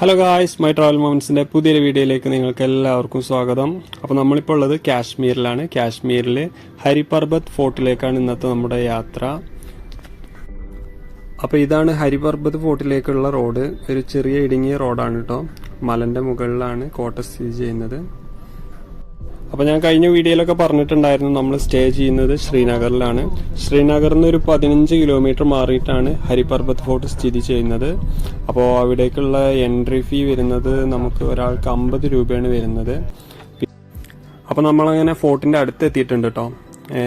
Hello guys my travel മൊമെന്റ്സിന്റെ പുതിയൊരു വീഡിയോയിലേക്ക് നിങ്ങൾക്ക് എല്ലാവർക്കും സ്വാഗതം. അപ്പോൾ നമ്മളിപ്പോൾ ഉള്ളത് കാശ്മീരിലാണ്. കാശ്മീരിൽ ഹരിപർബത് ഫോർട്ടിലേക്കാണ് ഇന്നത്തെ നമ്മുടെ യാത്ര. അപ്പോൾ ഇതാണ് ഹരിപർബത് ഫോർട്ടിലേക്കുള്ള റോഡ്. ഒരു ചെറിയ ഇടുങ്ങിയ റോഡാണ് കേട്ടോ മലന്റെ മുകളിലാണ് കോട്ട സ്ഥിതി ചെയ്യുന്നത്. അപ്പോൾ ഞാൻ കഴിഞ്ഞ വീഡിയോയിലൊക്കെ പറഞ്ഞിട്ടുണ്ടായിരുന്നു നമ്മൾ സ്റ്റേ ചെയ്യുന്നത് ശ്രീനഗറിലാണ്. ശ്രീനഗറിൽ നിന്ന് ഒരു പതിനഞ്ച് കിലോമീറ്റർ മാറിയിട്ടാണ് ഹരിപർബത്ത് ഫോർട്ട് സ്ഥിതി ചെയ്യുന്നത്. അപ്പോൾ അവിടേക്കുള്ള എൻട്രി ഫീ വരുന്നത് നമുക്ക് ഒരാൾക്ക് അമ്പത് രൂപയാണ് വരുന്നത്. അപ്പോൾ നമ്മളങ്ങനെ ഫോർട്ടിന്റെ അടുത്ത് എത്തിയിട്ടുണ്ട് കേട്ടോ ഏ?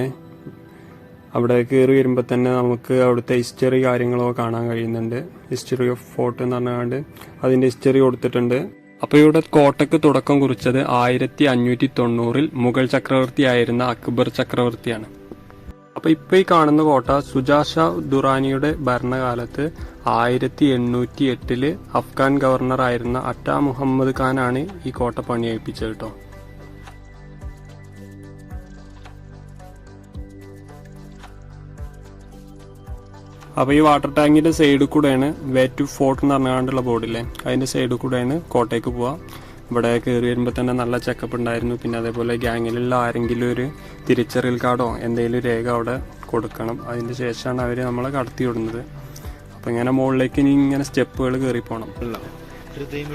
അവിടെ കയറി വരുമ്പോൾ തന്നെ നമുക്ക് അവിടുത്തെ ഹിസ്റ്ററി കാര്യങ്ങളൊക്കെ കാണാൻ കഴിയുന്നുണ്ട്. ഹിസ്റ്ററി ഓഫ് ഫോർട്ട് എന്ന് പറഞ്ഞാണ്ട് അതിന്റെ ഹിസ്റ്ററി കൊടുത്തിട്ടുണ്ട്. അപ്പോൾ ഇവിടെ കോട്ടയ്ക്ക് തുടക്കം കുറിച്ചത് ആയിരത്തി അഞ്ഞൂറ്റി തൊണ്ണൂറിൽ മുഗൾ ചക്രവർത്തിയായിരുന്ന അക്ബർ ചക്രവർത്തിയാണ്. അപ്പൊ ഇപ്പൊ ഈ കാണുന്ന കോട്ട സുജാഷ ദുറാനിയുടെ ഭരണകാലത്ത് ആയിരത്തി എണ്ണൂറ്റി എട്ടിൽ അഫ്ഗാൻ ഗവർണർ ആയിരുന്ന അറ്റ മുഹമ്മദ് ഖാനാണ് ഈ കോട്ട പണിയേൽപ്പിച്ചത് കേട്ടോ. അപ്പൊ ഈ വാട്ടർ ടാങ്കിന്റെ സൈഡിൽ കൂടെയാണ് വേ ടു ഫോർട്ട് എന്ന് പറഞ്ഞാണ്ടുള്ള ബോർഡില്ലേ അതിന്റെ സൈഡിൽ കൂടെയാണ് കോട്ടയ്ക്ക് പോവാ. ഇവിടെ കയറി വരുമ്പോൾ തന്നെ നല്ല ചെക്കപ്പ് ഉണ്ടായിരുന്നു. പിന്നെ അതേപോലെ ഗ്യാങ്ങിലുള്ള ആരെങ്കിലും ഒരു തിരിച്ചറിയൽ കാർഡോ എന്തെങ്കിലും രേഖ അവിടെ കൊടുക്കണം. അതിന്റെ ശേഷമാണ് അവർ നമ്മളെ കടത്തി വിടുന്നത്. അപ്പൊ ഇങ്ങനെ മുകളിലേക്ക് ഇനി ഇങ്ങനെ സ്റ്റെപ്പുകൾ കയറി പോകണം ഹൃദയം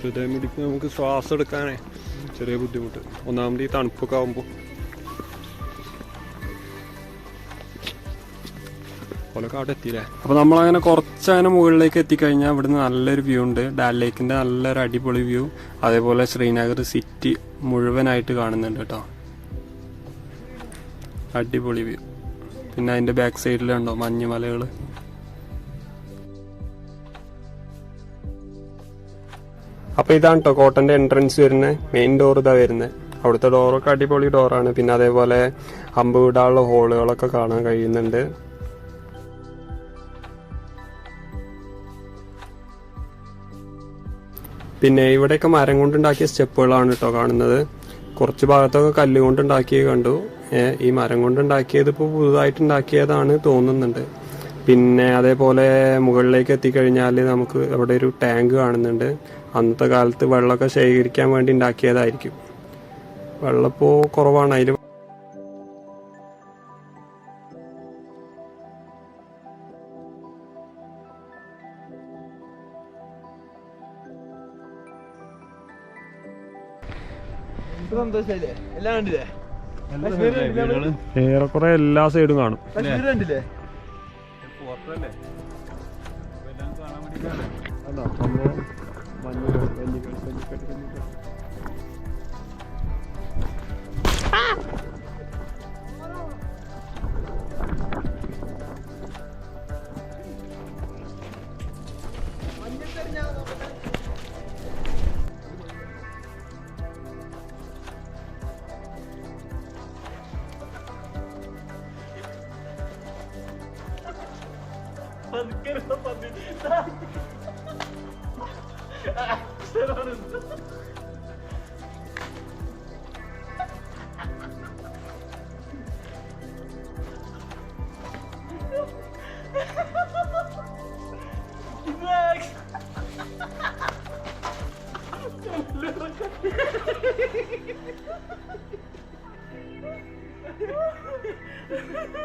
ഹൃദയമിടിപ്പ് നമുക്ക് ശ്വാസം എടുക്കാനേ ചെറിയ ബുദ്ധിമുട്ട്. ഒന്നാമത് ഈ തണുപ്പൊക്കെ ആകുമ്പോൾ പാലക്കാട് എത്തിയില്ലേ? അപ്പൊ നമ്മളങ്ങനെ കുറച്ചങ്ങനെ മുകളിലേക്ക് എത്തിക്കഴിഞ്ഞാൽ ഇവിടുന്ന് നല്ലൊരു വ്യൂ ഉണ്ട്. ഡാൽ ലേക്കിന്റെ നല്ലൊരു അടിപൊളി വ്യൂ അതേപോലെ ശ്രീനഗർ സിറ്റി മുഴുവനായിട്ട് കാണുന്നുണ്ട് കേട്ടോ. അടിപൊളി വ്യൂ പിന്നെ അതിന്റെ ബാക്ക് സൈഡിലുണ്ടോ മഞ്ഞുമലകൾ അപ്പൊ ഇതാണ് കേട്ടോ കോട്ടന്റെ എൻട്രൻസ് വരുന്നത് മെയിൻ ഡോർ ഇതാ വരുന്നത് അവിടുത്തെ ഡോറൊക്കെ അടിപൊളി ഡോറാണ് പിന്നെ അതേപോലെ അമ്പ് വിടാനുള്ള ഹോളുകളൊക്കെ കാണാൻ കഴിയുന്നുണ്ട്. പിന്നെ ഇവിടെയൊക്കെ മരം കൊണ്ടുണ്ടാക്കിയ സ്റ്റെപ്പുകളാണ് കേട്ടോ കാണുന്നത്. കുറച്ച് ഭാഗത്തൊക്കെ കല്ല് കൊണ്ടുണ്ടാക്കിയത് കണ്ടു. ഈ മരം കൊണ്ടുണ്ടാക്കിയത് ഇപ്പോൾ പുതുതായിട്ട് ഉണ്ടാക്കിയതാണ് തോന്നുന്നുണ്ട്. പിന്നെ അതേപോലെ മുകളിലേക്ക് എത്തിക്കഴിഞ്ഞാൽ നമുക്ക് അവിടെ ഒരു ടാങ്ക് കാണുന്നുണ്ട്. അന്നത്തെ കാലത്ത് വെള്ളമൊക്കെ ശേഖരിക്കാൻ വേണ്ടി ഉണ്ടാക്കിയതായിരിക്കും. വെള്ളം ഇപ്പോൾ കുറവാണ്. അതിൽ സന്തോഷല്ലേ എല്ലാ സൈഡും കാണും. മഞ്ഞ ഏറെക്കുറെ Kero pabitan. Sararız. Bak.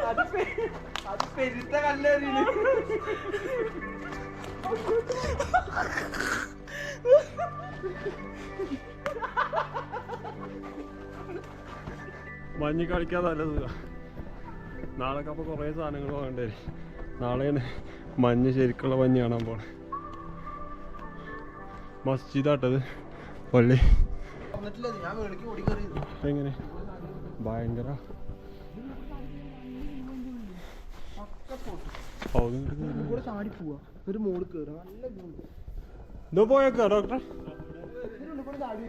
Hadi be. പെരുത്ത കല്ലേറിയില്ല മഞ്ഞ് കളിക്കാൻ നല്ല സുഖ. നാളെ അപ്പോൾ കുറേ സാധനങ്ങൾ വാങ്ങേണ്ടി വരും. നാളെയാണ് മഞ്ഞ് ശരിക്കുള്ള മഞ്ഞ് കാണാൻ പോണേ. മസ്ജിദാട്ടത്. പള്ളി. എങ്ങനെ ഭയങ്കര. ചാടി പോവാ ഒരു നല്ല ഡോക്ടർ ഇതിനുള്ളിൽ കൂടെ ചാടി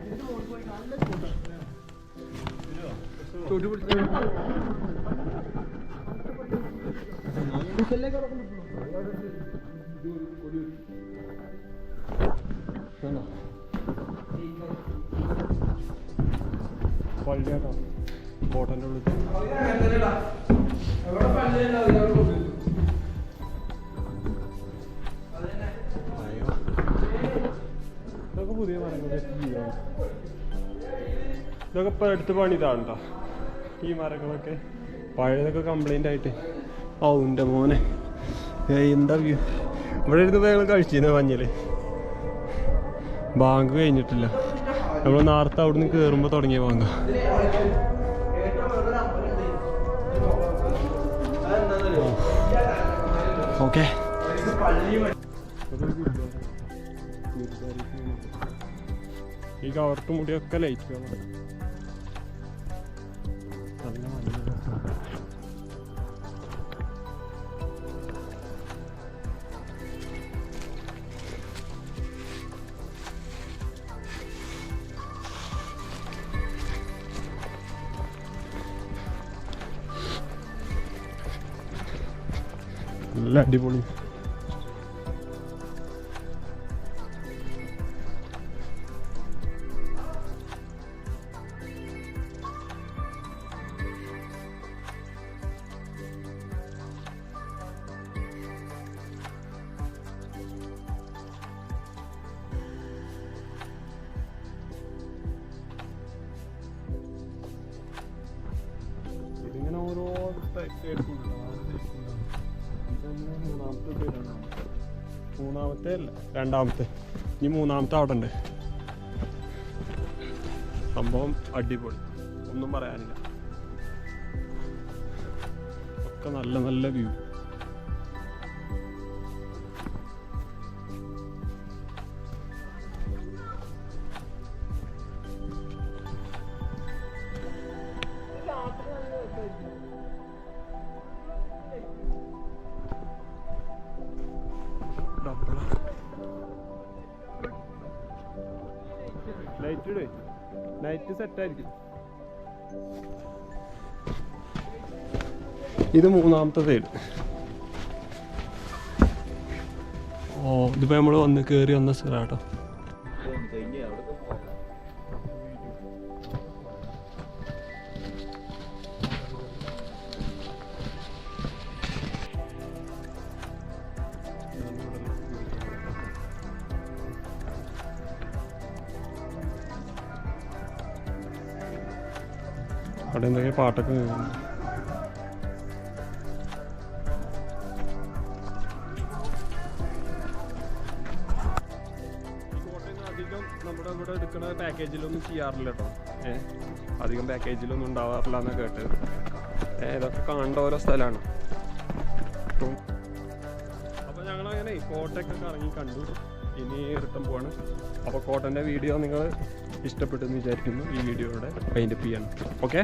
പുതിയ ഇതൊക്കെ ഇപ്പൊ എടുത്ത് പണിതാണ്. ഈ മരങ്ങളൊക്കെ പഴയതൊക്കെ കംപ്ലൈന്റ് ആയിട്ട്. എന്റെ മോനെ. എന്താ വ്യൂ? ഇവിടെ ഇരുന്ന് ഞങ്ങൾ കഴിച്ചിരുന്നു മഞ്ഞൽ ബാങ്ക് കഴിഞ്ഞിട്ടില്ല. നമ്മൾ നേരത്തെ നിന്ന് കയറുമ്പോൾ തുടങ്ങിയ ബാങ്ക്. ഓക്കെ. ഈ കവർട്ട് മുടിയൊക്കെ ലൈറ്റ് അടിപൊളി. മൂന്നാമത്തെ അല്ല രണ്ടാമത്തെ. ഇനി മൂന്നാമത്തെ അവിടെ ഉണ്ട്. സംഭവം അടിപൊളി. ഒന്നും പറയാനില്ല. ഒക്കെ നല്ല നല്ല വ്യൂ ലൈറ്റ് ലൈറ്റ് സെറ്റ് ആയിരിക്കും. ഇത് മൂന്നാമത്തെ സൈഡ് ഓ ഇതിപ്പോ നമ്മൾ വന്ന് കേറി വന്ന സ്ഥലാട്ടോ അവിടെ എന്തൊക്കെ പാട്ടൊക്കെ എടുക്കുന്ന പാക്കേജിലൊന്നും ചെയ്യാറില്ല അധികം പാക്കേജിലൊന്നും ഉണ്ടാവാറില്ല എന്ന് കേട്ട്. ഇതൊക്കെ കാണേണ്ട ഓരോ സ്ഥലമാണ് അപ്പോൾ ഞങ്ങളങ്ങനെ കോട്ടയൊക്കെ കറങ്ങി കണ്ടു. ഇനി റിട്ടേൺ പോവാണ്. അപ്പോൾ കോട്ടന്റെ വീഡിയോ നിങ്ങൾ ഇഷ്ടപ്പെട്ടെന്ന് വിചാരിക്കുന്നു. ഈ വീഡിയോയുടെ വൈൻഡപ്പ് ചെയ്യണം ഓക്കെ